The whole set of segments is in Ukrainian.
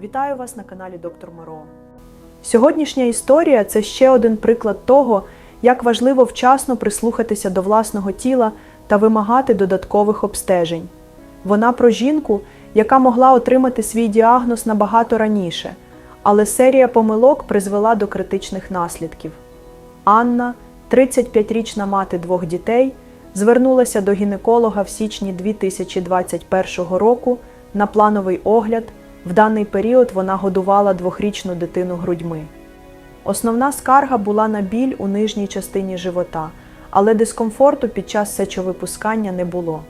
Вітаю вас на каналі Доктор Моро. Сьогоднішня історія це ще один приклад того, як важливо вчасно прислухатися до власного тіла та вимагати додаткових обстежень. Вона про жінку, яка могла отримати свій діагноз набагато раніше, але серія помилок призвела до критичних наслідків. Анна, 35-річна мати двох дітей, звернулася до гінеколога в січні 2021 року на плановий огляд. В даний період вона годувала двохрічну дитину грудьми. Основна скарга була на біль у нижній частині живота, але дискомфорту під час сечовипускання не було.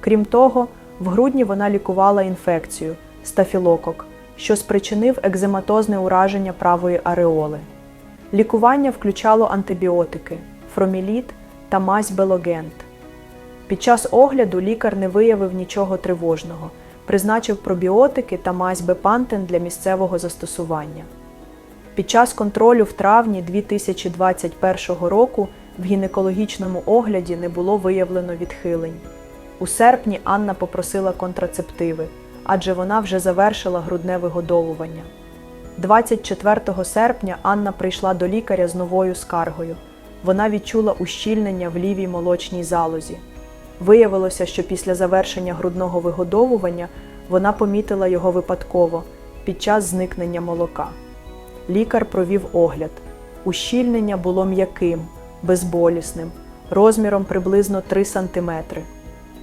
Крім того, в грудні вона лікувала інфекцію стафілокок, що спричинив екзематозне ураження правої ареоли. Лікування включало антибіотики, фроміліт та мазь белогент. Під час огляду лікар не виявив нічого тривожного, призначив пробіотики та мазь бепантен для місцевого застосування. Під час контролю в травні 2021 року в гінекологічному огляді не було виявлено відхилень. У серпні Анна попросила контрацептиви, адже вона вже завершила грудне вигодовування. 24 серпня Анна прийшла до лікаря з новою скаргою. Вона відчула ущільнення в лівій молочній залозі. Виявилося, що після завершення грудного вигодовування вона помітила його випадково під час зникнення молока. Лікар провів огляд. Ущільнення було м'яким, безболісним, розміром приблизно 3 см.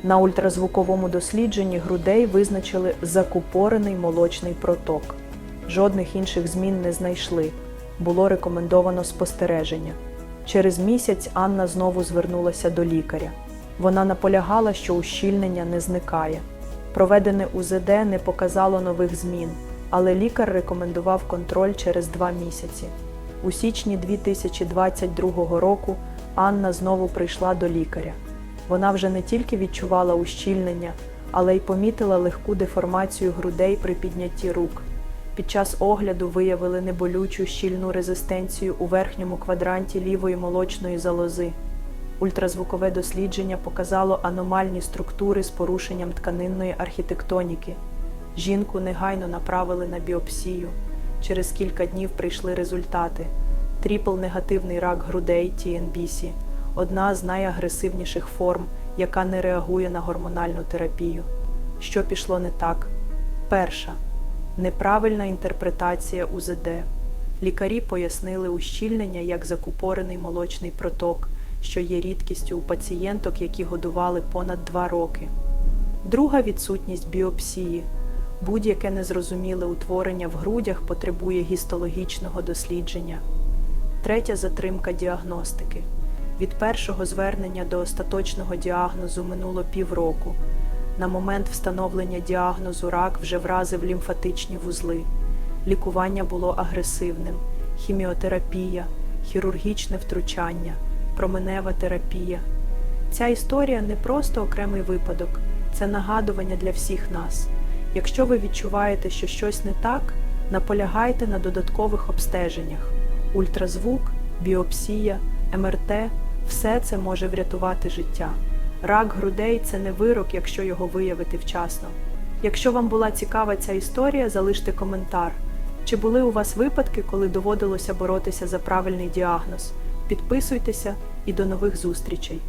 На ультразвуковому дослідженні грудей визначили закупорений молочний проток. Жодних інших змін не знайшли. Було рекомендовано спостереження. Через місяць Анна знову звернулася до лікаря. Вона наполягала, що ущільнення не зникає. Проведене УЗД не показало нових змін, але лікар рекомендував контроль через два місяці. У січні 2022 року Анна знову прийшла до лікаря. Вона вже не тільки відчувала ущільнення, але й помітила легку деформацію грудей при піднятті рук. Під час огляду виявили неболючу щільну резистенцію у верхньому квадранті лівої молочної залози. Ультразвукове дослідження показало аномальні структури з порушенням тканинної архітектоніки. Жінку негайно направили на біопсію. Через кілька днів прийшли результати: тріпл-негативний рак грудей TNBC – одна з найагресивніших форм, яка не реагує на гормональну терапію. Що пішло не так? Перша неправильна інтерпретація УЗД. Лікарі пояснили ущільнення як закупорений молочний проток, що є рідкістю у пацієнток, які годували понад два роки. Друга відсутність біопсії. Будь-яке незрозуміле утворення в грудях потребує гістологічного дослідження. Третя затримка діагностики. Від першого звернення до остаточного діагнозу минуло півроку. На момент встановлення діагнозу рак вже вразив лімфатичні вузли. Лікування було агресивним: хіміотерапія, хірургічне втручання, променева терапія. Ця історія не просто окремий випадок, це нагадування для всіх нас. Якщо ви відчуваєте, що щось не так, наполягайте на додаткових обстеженнях. Ультразвук, біопсія, МРТ все це може врятувати життя. Рак грудей це не вирок, якщо його виявити вчасно. Якщо вам була цікава ця історія, залиште коментар. Чи були у вас випадки, коли доводилося боротися за правильний діагноз? Підписуйтеся і до нових зустрічей!